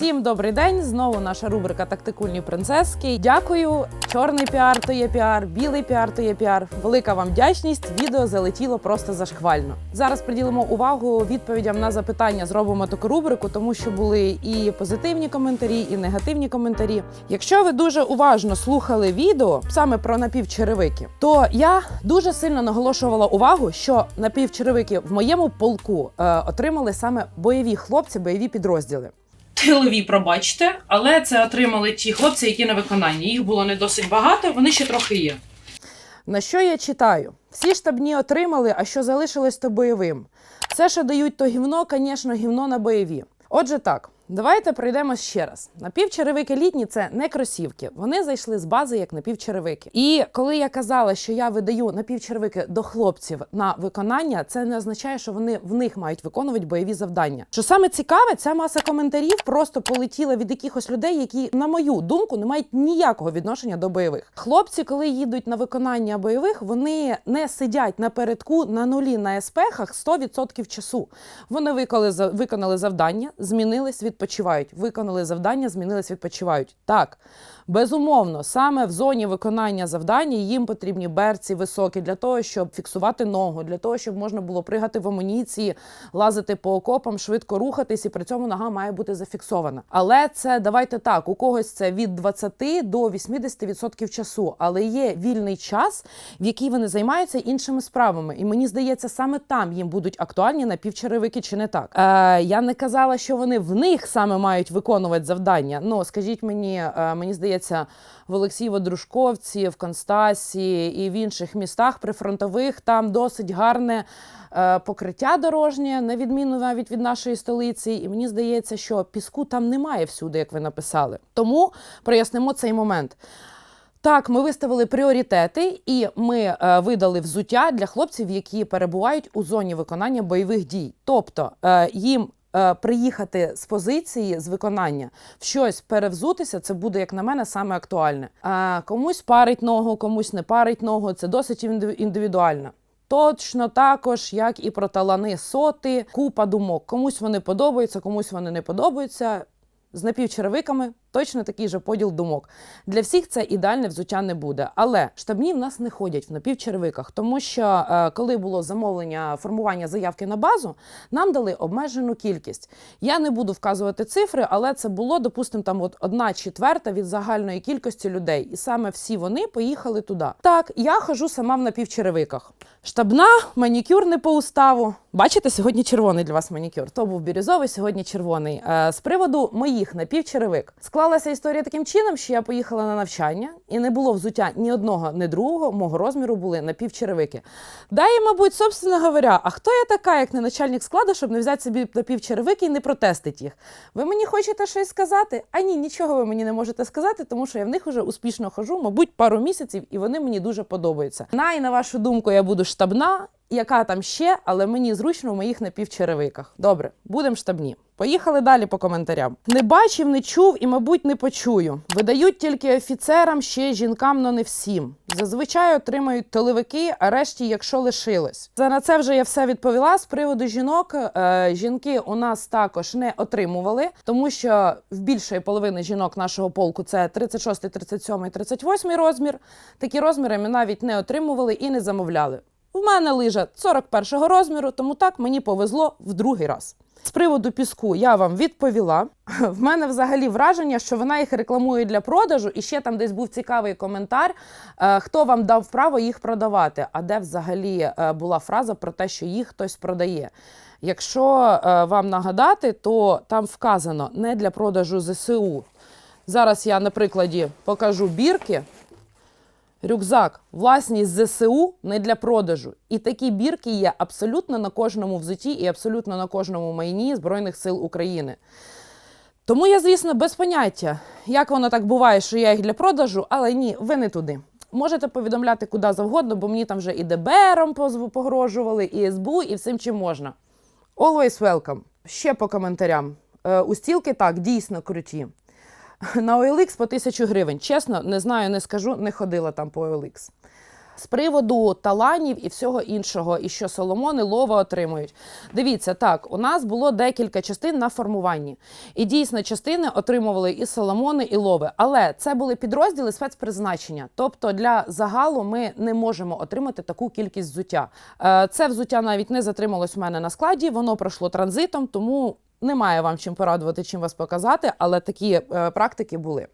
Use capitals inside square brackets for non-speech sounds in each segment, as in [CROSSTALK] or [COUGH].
Всім добрий день! Знову наша рубрика Тактикульні принцески. Дякую. Чорний піар то є піар, білий піар то є піар. Велика вам вдячність. Відео залетіло просто зашквально. Зараз приділимо увагу відповідям на запитання. Зробимо таку рубрику, тому що були і позитивні коментарі, і негативні коментарі. Якщо ви дуже уважно слухали відео саме про напівчеревики, то я дуже сильно наголошувала увагу, що напівчеревики в моєму полку е, отримали саме бойові хлопці, бойові підрозділи. Тилові, пробачте, але це отримали ті хлопці, які на виконанні. Їх було не досить багато, вони ще трохи є. На що я читаю? Всі штабні отримали, а що залишилось, то бойовим. Все, що дають, то гівно, звісно, гівно на бойові. Отже, так. Давайте пройдемо ще раз. Напівчеревики літні це не кросівки. Вони зайшли з бази як напівчеревики. І коли я казала, що я видаю напівчеревики до хлопців на виконання, це не означає, що вони в них мають виконувати бойові завдання. Що саме цікаве, ця маса коментарів просто полетіла від якихось людей, які, на мою думку, не мають ніякого відношення до бойових. Хлопці, коли їдуть на виконання бойових, вони не сидять напередку на нулі на еспехах 100% часу. Вони виконали, виконали завдання, змінились, відпочивають. Виконали завдання, змінились, відпочивають. Так, безумовно, саме в зоні виконання завдання їм потрібні берці високі для того, щоб фіксувати ногу, для того, щоб можна було пригати в амуніції, лазити по окопам, швидко рухатись, і при цьому нога має бути зафіксована. Але це давайте так: у когось це від 20 до 80% часу, але є вільний час, в який вони займаються іншими справами. І мені здається, саме там їм будуть актуальні напівчеревики, чи не так. Е, я не казала, що вони в них саме мають виконувати завдання. Ну скажіть мені, е, мені здається, в Олексієво-Дружковці, в Констасі і в інших містах прифронтових там досить гарне. е, Покриття дорожнє, на відміну навіть від нашої столиці, і мені здається, що піску там немає всюди, як ви написали. Тому прояснимо цей момент. Так, ми виставили пріоритети, і ми е, видали взуття для хлопців, які перебувають у зоні виконання бойових дій. Тобто е, їм приїхати з позиції з виконання в щось перевзутися, це буде, як на мене, саме актуальне. А комусь парить ногу, комусь не парить ногу. Це досить інди- індивідуально. Точно також, як і про талани соти, купа думок. Комусь вони подобаються, комусь вони не подобаються. З напівчеревиками точно такий же поділ думок. Для всіх це ідеальне взуття не буде. Але штабні в нас не ходять в напівчеревиках, тому що е, коли було замовлення формування заявки на базу, нам дали обмежену кількість. Я не буду вказувати цифри, але це було, допустимо, там от одна четверта від загальної кількості людей. І саме всі вони поїхали туди. Так, я хожу сама в напівчеревиках. Штабна, манікюр не по уставу. Бачите, сьогодні червоний для вас манікюр. То був бірюзовий, сьогодні червоний. Е, з приводу моїх напівчеревик склалася історія таким чином, що я поїхала на навчання, і не було взуття ні одного, ні другого. Мого розміру були напівчеревики. Да, і, мабуть, собственно говоря, а хто я така, як не начальник складу, щоб не взяти собі напівчеревики і не протестити їх? Ви мені хочете щось сказати? А ні, нічого ви мені не можете сказати, тому що я в них уже успішно хожу, мабуть, пару місяців, і вони мені дуже подобаються. На і на вашу думку, я буду штабна. Яка там ще, але мені зручно в моїх напівчеревиках. Добре, будемо штабні. Поїхали далі по коментарям. Не бачив, не чув і, мабуть, не почую. Видають тільки офіцерам, ще жінкам, но не всім. Зазвичай отримають тиловики, а решті, якщо лишилось. За на це вже я все відповіла. З приводу жінок, е, жінки у нас також не отримували, тому що в більшої половини жінок нашого полку це 36, 37, 38 розмір. Такі розміри ми навіть не отримували і не замовляли. В мене лижа 41-го розміру, тому так мені повезло в другий раз. З приводу піску я вам відповіла. [LAUGHS] В мене взагалі враження, що вона їх рекламує для продажу, і ще там десь був цікавий коментар, е, хто вам дав право їх продавати. А де взагалі е, була фраза про те, що їх хтось продає. Якщо е, вам нагадати, то там вказано не для продажу ЗСУ. Зараз я на прикладі покажу бірки. Рюкзак, власність ЗСУ не для продажу. І такі бірки є абсолютно на кожному взуті і абсолютно на кожному майні Збройних сил України. Тому я, звісно, без поняття, як воно так буває, що я їх для продажу, але ні, ви не туди. Можете повідомляти куди завгодно, бо мені там вже і ДБРом погрожували, і СБУ, і всім чим можна. Always welcome. Ще по коментарям. Е, устілки так, дійсно круті. [LAUGHS] На OLX по 1000 гривень. Чесно, не знаю, не скажу, не ходила там по OLX. З приводу таланів і всього іншого, і що Соломон і Лова отримують. Дивіться, так, у нас було декілька частин на формуванні. І дійсно частини отримували і Соломони, і Лови. Але це були підрозділи спецпризначення. Тобто для загалу ми не можемо отримати таку кількість взуття. Е, Це взуття навіть не затрималось у мене на складі, воно пройшло транзитом, тому немає вам чим порадувати, чим вас показати, але такі е, практики були.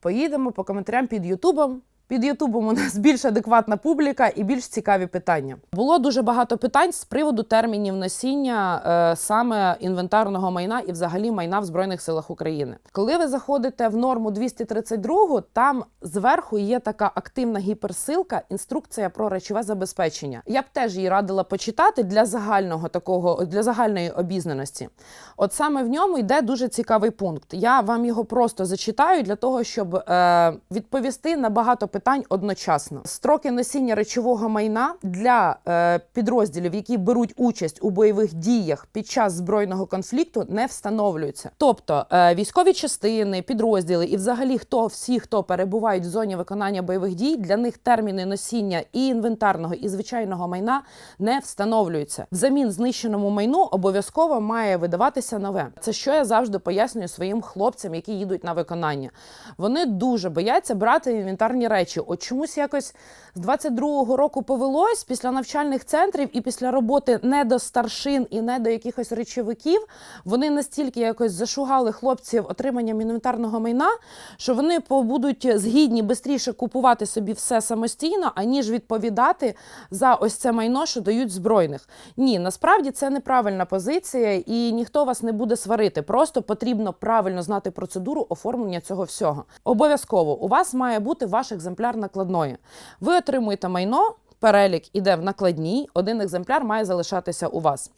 Поїдемо по коментарям під Ютубом. Під Ютубом у нас більш адекватна публіка і більш цікаві питання. Було дуже багато питань з приводу термінів носіння е, саме інвентарного майна і взагалі майна в Збройних силах України. Коли ви заходите в норму 232, там зверху є така активна гіперсилка, інструкція про речове забезпечення. Я б теж її радила почитати для загального такого для загальної обізнаності. От саме в ньому йде дуже цікавий пункт. Я вам його просто зачитаю для того, щоб е, відповісти на багато питань одночасно. Строки носіння речового майна для е, підрозділів, які беруть участь у бойових діях під час збройного конфлікту, не встановлюються. Тобто е, військові частини, підрозділи і взагалі хто всі, хто перебувають в зоні виконання бойових дій, для них терміни носіння і інвентарного, і звичайного майна не встановлюються. Взамін знищеному майну обов'язково має видаватися нове. Це що я завжди пояснюю своїм хлопцям, які їдуть на виконання. Вони дуже бояться брати інвентарні речі. От чомусь якось з 22-го року повелось після навчальних центрів і після роботи не до старшин і не до якихось речовиків. Вони настільки якось зашугали хлопців отриманням інвентарного майна, що вони будуть згідні швидше купувати собі все самостійно, аніж відповідати за ось це майно, що дають збройних. Ні, насправді це неправильна позиція, і ніхто вас не буде сварити. Просто потрібно правильно знати процедуру оформлення цього всього. Обов'язково у вас має бути ваш екземпляр накладної. Ви отримуєте майно, перелік іде в накладній, один екземпляр має залишатися у вас.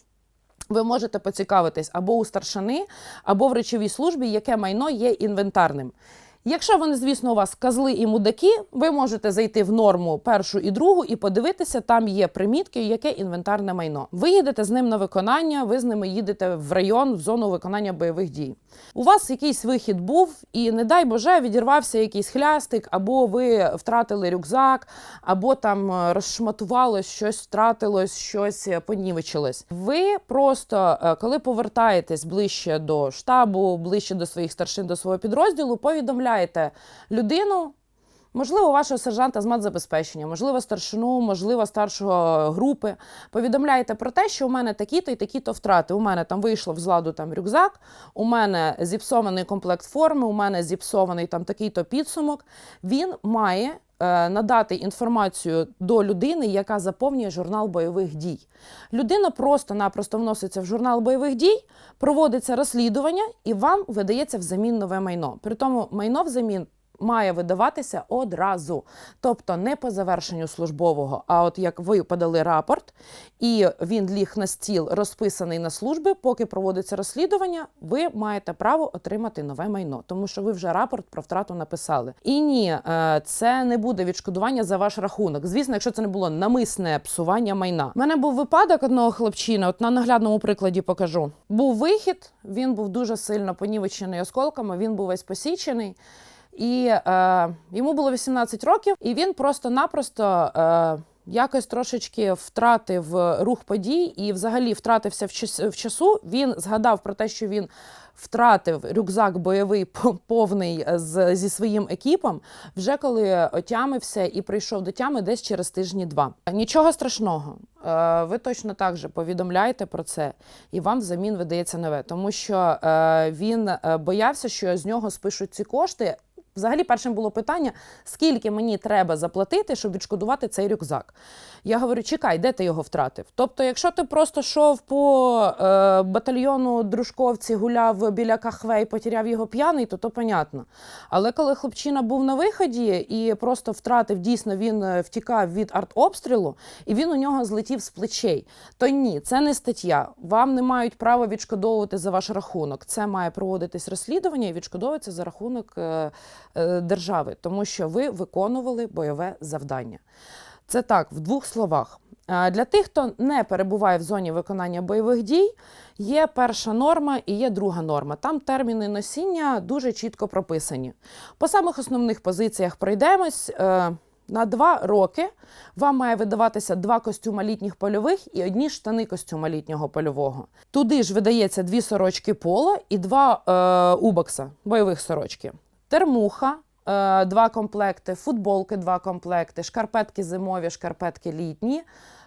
Ви можете поцікавитись або у старшини, або в речовій службі, яке майно є інвентарним. Якщо вони, звісно, у вас козли і мудаки, ви можете зайти в норму першу і другу і подивитися, там є примітки, яке інвентарне майно. Ви їдете з ним на виконання, ви з ними їдете в район, в зону виконання бойових дій. У вас якийсь вихід був, і не дай Боже, відірвався якийсь хлястик, або ви втратили рюкзак, або там е, розшматувалось, щось втратилось, щось е, понівечилось. Ви просто, е, коли повертаєтесь ближче до штабу, ближче до своїх старшин, до свого підрозділу, повідомляєте людину. Можливо, вашого сержанта з матзабезпечення, можливо, старшину, можливо, старшого групи. Повідомляєте про те, що у мене такі-то і такі-то втрати. У мене там вийшло в зладу там рюкзак, у мене зіпсований комплект форми, у мене зіпсований там такий-то підсумок. Він має надати інформацію до людини, яка заповнює журнал бойових дій. Людина просто-напросто вноситься в журнал бойових дій, проводиться розслідування, і вам видається взамін нове майно. При тому майно взамін має видаватися одразу, тобто не по завершенню службового, а от як ви подали рапорт, і він ліг на стіл, розписаний на служби, поки проводиться розслідування, ви маєте право отримати нове майно, тому що ви вже рапорт про втрату написали. І ні, е, це не буде відшкодування за ваш рахунок. Звісно, якщо це не було намисне псування майна. У мене був випадок одного хлопчина, от на наглядному прикладі покажу. Був вихід, він був дуже сильно понівечений осколками, він був весь посічений. І е, йому було 18 років, і він просто-напросто е, якось трошечки втратив рух подій і взагалі втратився в, час, в часу. Він згадав про те, що він втратив рюкзак бойовий по- повний з, зі своїм екіпом, вже коли отямився і прийшов до тями десь через тижні два. Нічого страшного. Е, Ви точно так же повідомляєте про це, і вам взамін видається нове, тому що е, він е, боявся, що з нього спишуть ці кошти. Взагалі, першим було питання, скільки мені треба заплатити, щоб відшкодувати цей рюкзак. Я говорю, чекай, де ти його втратив? Тобто, якщо ти просто йшов по е, батальйону дружковці, гуляв біля кахве і потеряв його п'яний, то то понятно. Але коли хлопчина був на виході і просто втратив, дійсно він е, втікав від артобстрілу, і він у нього злетів з плечей, то ні, це не стаття. Вам не мають права відшкодовувати за ваш рахунок. Це має проводитись розслідування і відшкодовується за рахунок е, держави, тому що ви виконували бойове завдання. Це так, в двох словах. Е, Для тих, хто не перебуває в зоні виконання бойових дій, є перша норма і є друга норма. Там терміни носіння дуже чітко прописані. По самих основних позиціях пройдемось. Е, На два роки вам має видаватися два костюма літніх польових і одні штани костюма літнього польового. Туди ж видається дві сорочки поло і два е, убокса, бойових сорочки. Термуха, е, два комплекти, футболки, два комплекти, шкарпетки зимові, шкарпетки літні.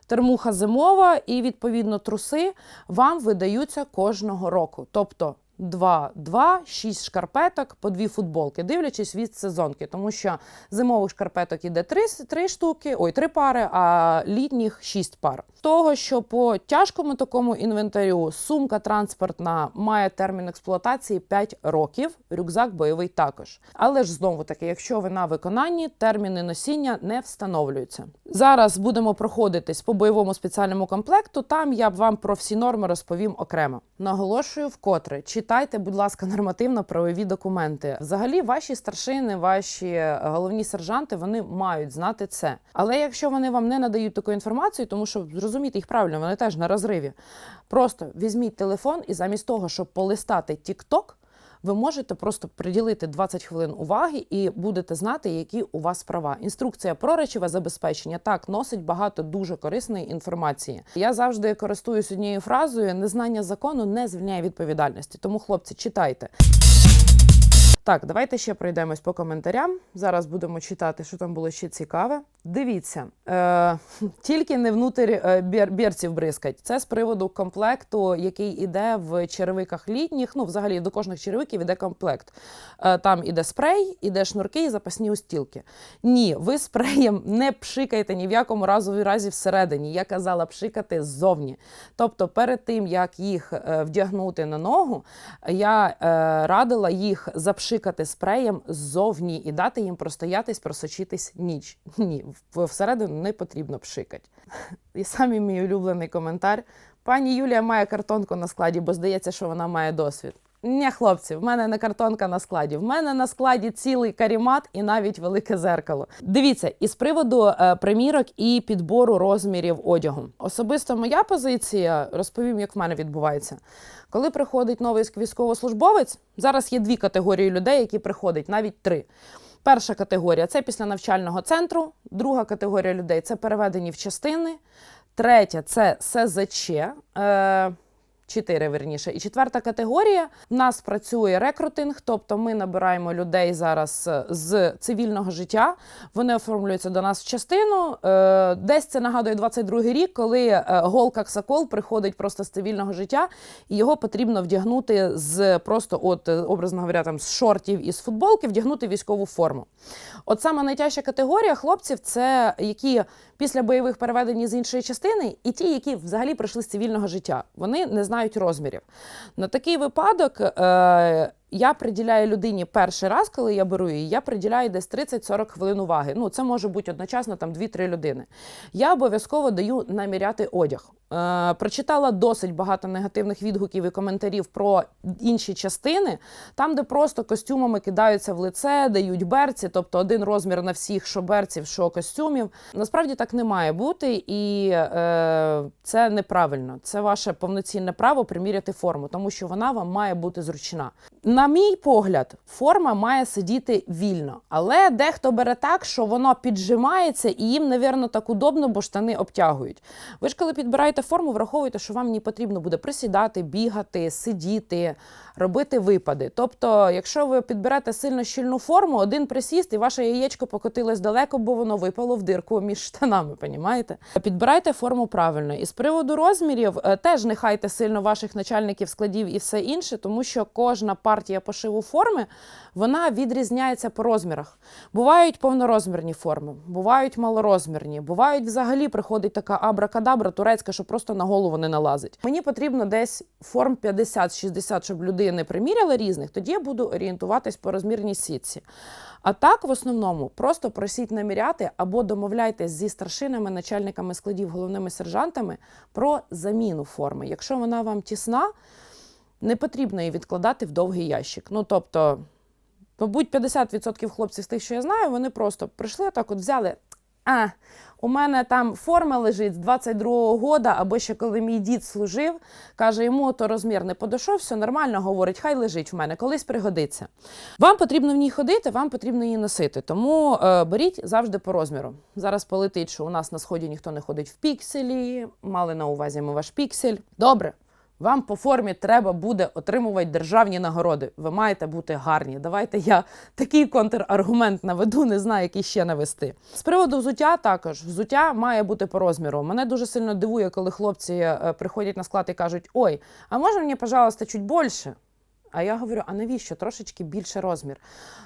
Термуха зимова і відповідно труси вам видаються кожного року. Тобто 2, 2, 6 шкарпеток по дві футболки, дивлячись від сезонки, тому що зимових шкарпеток іде 3, 3 штуки, ой, 3 пари, а літніх 6 пар. Того, що по тяжкому такому інвентарю сумка транспортна має термін експлуатації 5 років, рюкзак бойовий також. Але ж знову таки, якщо ви на виконанні, терміни носіння не встановлюються. Зараз будемо проходитись по бойовому спеціальному комплекту. Там я б вам про всі норми розповім окремо. Наголошую вкотре, читайте, будь ласка, нормативно-правові документи. Взагалі, ваші старшини, ваші е, головні сержанти, вони мають знати це. Але якщо вони вам не надають таку інформацію, тому що зрозуміти їх правильно, вони теж на розриві. Просто візьміть телефон і замість того, щоб полистати TikTok, ви можете просто приділити 20 хвилин уваги і будете знати, які у вас права. Інструкція про речове забезпечення так носить багато дуже корисної інформації. Я завжди користуюсь однією фразою: незнання закону не звільняє відповідальності. Тому, хлопці, читайте. Так, давайте ще пройдемось по коментарям. Зараз будемо читати, що там було ще цікаве. Дивіться, е, [LAUGHS] тільки не внутрі е, бір, бірців бризкать. Це з приводу комплекту, який іде в черевиках літніх. Ну, взагалі до кожних черевиків іде комплект. Е, там іде спрей, іде шнурки і запасні устілки. Ні, ви спреєм не пшикайте ні в якому разу разі всередині. Я казала пшикати ззовні. Тобто, перед тим як їх е, вдягнути на ногу, я е, радила їх запшикати спреєм ззовні і дати їм простоятись, просочитись ніч. [LAUGHS] Ні, всередину не потрібно пшикати. [LAUGHS] І самий мій улюблений коментар. Пані Юлія має картонку на складі, бо здається, що вона має досвід. Ні, хлопці, в мене не картонка на складі. В мене на складі цілий карімат і навіть велике зеркало. Дивіться, із приводу е, примірок і підбору розмірів одягу. Особисто моя позиція розповім, як в мене відбувається. Коли приходить новий військовослужбовець, зараз є дві категорії людей, які приходять, навіть три. Перша категорія це після навчального центру, друга категорія людей це переведені в частини, третя це СЗЧ. Е, Чотири верніше. І четверта категорія. В нас працює рекрутинг, тобто ми набираємо людей зараз е, з цивільного життя. Вони оформлюються до нас в частину. Е, Десь це нагадує 22-й рік, коли е, голка Ксакол приходить просто з цивільного життя, і його потрібно вдягнути з просто, от, образно говоря, там з шортів і з футболки, вдягнути військову форму. От саме найтяжча категорія хлопців це які після бойових переведені з іншої частини, і ті, які взагалі прийшли з цивільного життя. Вони не знають розмірів. На такий випадок е, я приділяю людині перший раз, коли я беру її, я приділяю десь 30-40 хвилин уваги. Ну, це може бути одночасно там 2-3 людини. Я обов'язково даю наміряти одяг. Е, прочитала досить багато негативних відгуків і коментарів про інші частини, там, де просто костюмами кидаються в лице, дають берці, тобто один розмір на всіх, що берців, що костюмів. Насправді так не має бути, і е, це неправильно. Це ваше повноцінне право приміряти форму, тому що вона вам має бути зручна. На мій погляд, форма має сидіти вільно, але дехто бере так, що воно піджимається, і їм, навірно, так удобно, бо штани обтягують. Ви ж коли підбираєте форму, враховуйте, що вам не потрібно буде присідати, бігати, сидіти, робити випади. Тобто, якщо ви підберете сильно щільну форму, один присіст і ваше яєчко покотилось далеко, бо воно випало в дирку між штанами. Понімаєте? Підбирайте форму правильно. І з приводу розмірів е, теж не хайте сильно ваших начальників складів і все інше, тому що кожна партія пошиву форми вона відрізняється по розмірах. Бувають повнорозмірні форми, бувають малорозмірні, бувають взагалі приходить така абракадабра турецька, що просто на голову не налазить. Мені потрібно десь форм 50-60, щоб людини приміряли різних, тоді я буду орієнтуватись по розмірній сітці. А так, в основному, просто просіть наміряти або домовляйтесь зі старшинами, начальниками складів, головними сержантами про заміну форми. Якщо вона вам тісна, не потрібно її відкладати в довгий ящик. Ну тобто, мабуть, 50% хлопців з тих, що я знаю, вони просто прийшли так, от взяли а. У мене там форма лежить з 22-го года, або ще коли мій дід служив, каже, йому то розмір не подошов, все нормально, говорить, хай лежить в мене, колись пригодиться. Вам потрібно в ній ходити, вам потрібно її носити. Тому е, беріть завжди по розміру. Зараз полетить, що у нас на сході ніхто не ходить в пікселі. Мали на увазі ми ваш піксель. Добре. Вам по формі треба буде отримувати державні нагороди. Ви маєте бути гарні. Давайте я такий контраргумент наведу, не знаю, який ще навести. З приводу взуття також взуття має бути по розміру. Мене дуже сильно дивує, коли хлопці е, приходять на склад і кажуть: Ой, а можна мені, пожалуйста, чуть більше? А я говорю: а навіщо трошечки більше розмір?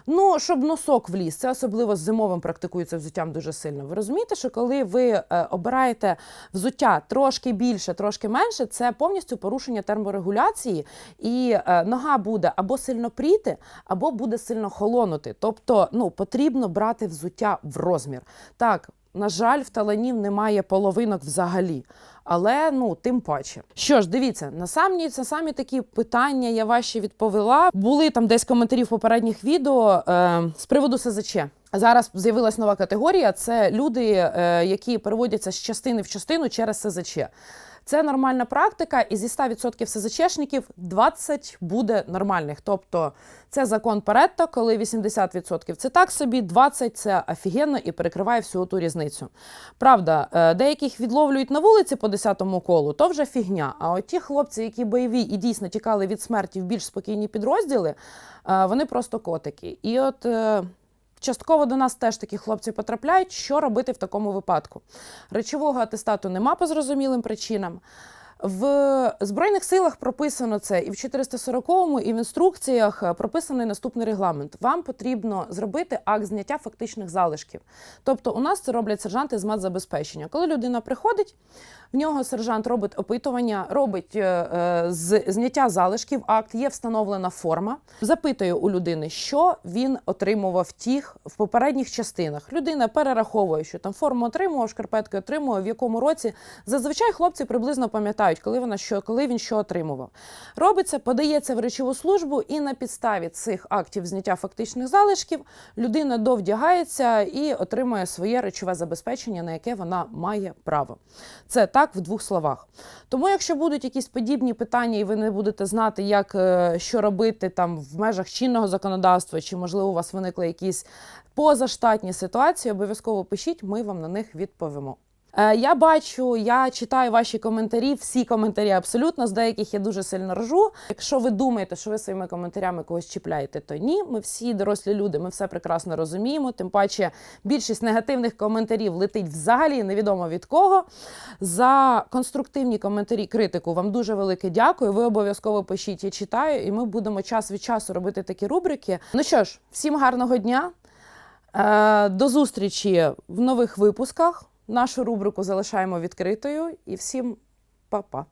Ну, щоб носок вліз. Це особливо з зимовим практикується взуттям дуже сильно. Ви розумієте, що коли ви е, обираєте взуття трошки більше, трошки менше, це повністю порушення терморегуляції, і е, нога буде або сильно пріти, або буде сильно холонути. Тобто, ну потрібно брати взуття в розмір. Так. На жаль, в таланів немає половинок взагалі, але ну тим паче. Що ж, дивіться, на самі, це самі такі питання я ваші відповіла. Були там десь коментарі в попередніх відео е, з приводу СЗЧ. Зараз з'явилась нова категорія: це люди, е, які переводяться з частини в частину через СЗЧ. Це нормальна практика, і зі 100% СЗЧшників 20 буде нормальних. Тобто це закон Паретто, коли 80% це так собі, 20 це офігенно і перекриває всю ту різницю. Правда, е, деяких відловлюють на вулиці по 10-му колу, то вже фігня. А от ті хлопці, які бойові і дійсно тікали від смерті в більш спокійні підрозділи, е, вони просто котики. І от. Частково до нас теж такі хлопці потрапляють. Що робити в такому випадку? Речового атестату нема по зрозумілим причинам. В Збройних силах прописано це і в 440-му, і в інструкціях е, прописаний наступний регламент. Вам потрібно зробити акт зняття фактичних залишків. Тобто, у нас це роблять сержанти з матзабезпечення. Коли людина приходить, в нього сержант робить опитування, робить е, е, з зняття залишків, акт, є встановлена форма. Запитує у людини, що він отримував тих в попередніх частинах. Людина перераховує, що там форму отримував, шкарпетки отримував, в якому році. Зазвичай хлопці приблизно пам'ятають, коли вона що, коли він що отримував. Робиться, подається в речову службу, і на підставі цих актів зняття фактичних залишків людина довдягається і отримує своє речове забезпечення, на яке вона має право. Це так в двох словах. Тому, якщо будуть якісь подібні питання, і ви не будете знати, як е, що робити там в межах чинного законодавства, чи можливо у вас виникли якісь позаштатні ситуації, обов'язково пишіть, ми вам на них відповімо. Е, Я бачу, я читаю ваші коментарі, всі коментарі абсолютно. З деяких я дуже сильно ржу. Якщо ви думаєте, що ви своїми коментарями когось чіпляєте, то ні. Ми всі дорослі люди, ми все прекрасно розуміємо. Тим паче більшість негативних коментарів летить взагалі невідомо від кого. За конструктивні коментарі, критику вам дуже велике дякую. Ви обов'язково пишіть, я читаю, і ми будемо час від часу робити такі рубрики. Ну що ж, всім гарного дня. Е, До зустрічі в нових випусках. Нашу рубрику залишаємо відкритою і всім па-па.